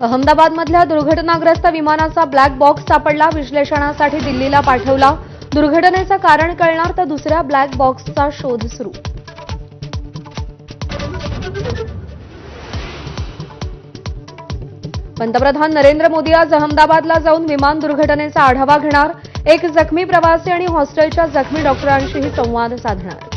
अहमदाबादमधल्या दुर्घटनाग्रस्त विमानाचा black box सापडला विश्लेषणासाठी दिल्लीला पाठवला. दुर्घटनेचं कारण कळणार तर दुसऱ्या ब्लॅक बॉक्सचा शोध सुरू. पंतप्रधान नरेंद्र मोदी आज अहमदाबादला जाऊन विमान दुर्घटनेचा आढावा घेणार. एक जखमी प्रवासी आणि हॉस्टेलच्या जखमी डॉक्टरांशीही संवाद साधणार.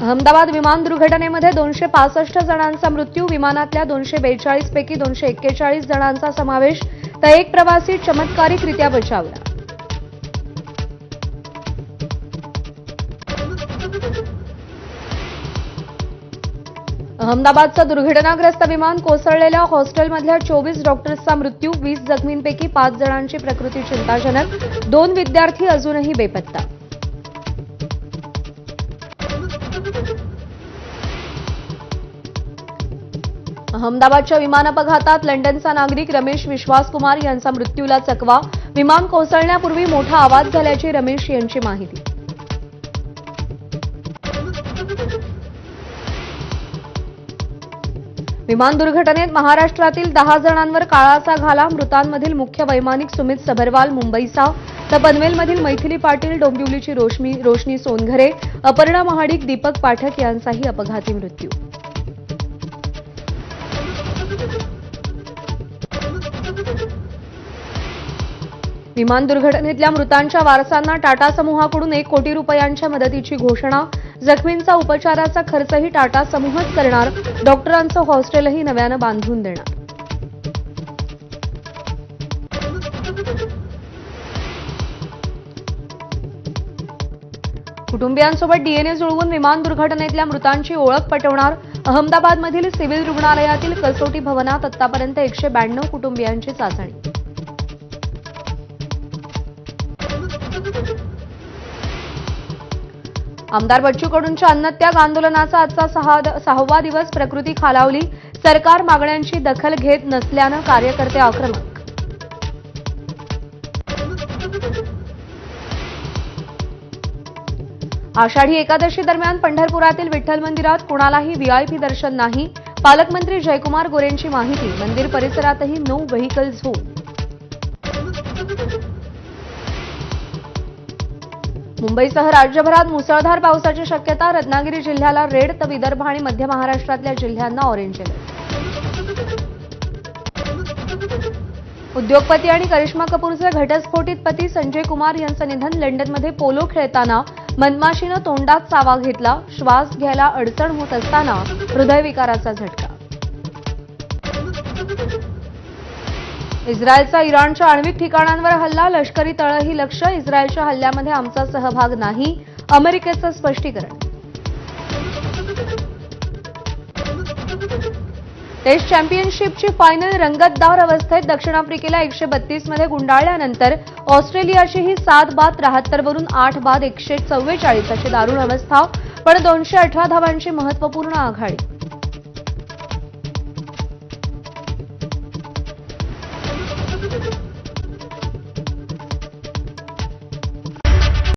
अहमदाबाद विमान दुर्घटनेमध्ये दोनशे पासष्ट जणांचा मृत्यू विमानातल्या दोनशे बेचाळीस पैकी दोनशे एक्केचाळीस जणांचा समावेश तर एक प्रवासी चमत्कारिकरित्या बचावला. अहमदाबादचं दुर्घटनाग्रस्त विमान कोसळलेल्या हॉस्टेलमधल्या चोवीस डॉक्टर्सचा मृत्यू वीस जखमींपैकी पाच जणांची प्रकृती चिंताजनक दोन विद्यार्थी अजूनही बेपत्ता. अहमदाबादच्या विमान अपघातात लंडनचा नागरिक रमेश विश्वास कुमार यांचा मृत्यूला चकवा. विमान कोसळण्यापूर्वी मोठा आवाज झाल्याची रमेश यांची माहिती. विमान दुर्घटनेत महाराष्ट्रातील दहा जणांवर काळाचा घाला. मृतांमधील मुख्य वैमानिक सुमित सबरवाल मुंबईचा. तर पनवेलमधील मैथिली पाटील डोंबिवलीची रोशनी सोनघरे अपर्णा महाडिक दीपक पाठक यांचाही अपघाती मृत्यू. विमान दुर्घटनेतल्या मृतांच्या वारसांना टाटा समूहाकडून एक कोटी रुपयांच्या मदतीची घोषणा. जखमींचा उपचाराचा खर्चही टाटा समूहच करणार. डॉक्टरांचं हॉस्टेलही नव्यानं बांधून देणार. कुटुंबियांसोबत डीएनए जुळवून विमान दुर्घटनेतल्या मृतांची ओळख पटवणार. अहमदाबादमधील सिव्हिल रुग्णालयातील कसोटी भवनात आतापर्यंत एकशे ब्याण्णव कुटुंबियांची चाचणी. आमदार बच्चू कडूंच्या अन्नत्याग आंदोलनाचा आजचा सहावा दिवस प्रकृती खालावली. सरकार मागण्यांची दखल घेत नसल्यानं कार्यकर्ते आक्रमक. आषाढी एकादशी दरम्यान पंढरपुरातील विठ्ठल मंदिरात कुणालाही व्हीआयपी दर्शन नाही. पालकमंत्री जयकुमार गोरेंची माहिती मंदिर परिसरातही नऊ व्हेकल झोन मुंबईसह राज्यभरात मुसळधार पावसाची शक्यता रत्नागिरी जिल्ह्याला रेड तर विदर्भ आणि मध्य महाराष्ट्रातल्या जिल्ह्यांना ऑरेंज अलर्ट उद्योगपती आणि करिश्मा कपूरचे घटस्फोटित पती संजय कुमार यांचं निधन लंडनमध्ये पोलो खेळताना मधमाशीनं तोंडात चावा घेतला श्वास घ्यायला अडचण होत असताना हृदयविकाराचा झटका. इस्रायलचा इराणच्या आण्विक ठिकाणांवर हल्ला लष्करी तळही लक्ष इस्रायलच्या हल्ल्यामध्ये आमचा सहभाग नाही अमेरिकेचं स्पष्टीकरण. टेस्ट चॅम्पियनशिपची फायनल रंगतदार अवस्थेत दक्षिण आफ्रिकेला एकशे बत्तीसमध्ये गुंडाळल्यानंतर ऑस्ट्रेलियाचीही सात बाद त्र्याहत्तर वरून आठ बाद एकशे चव्वेचाळीस अशी दारुण अवस्था पण दोनशे अठरा धावांची महत्त्वपूर्ण आघाडी.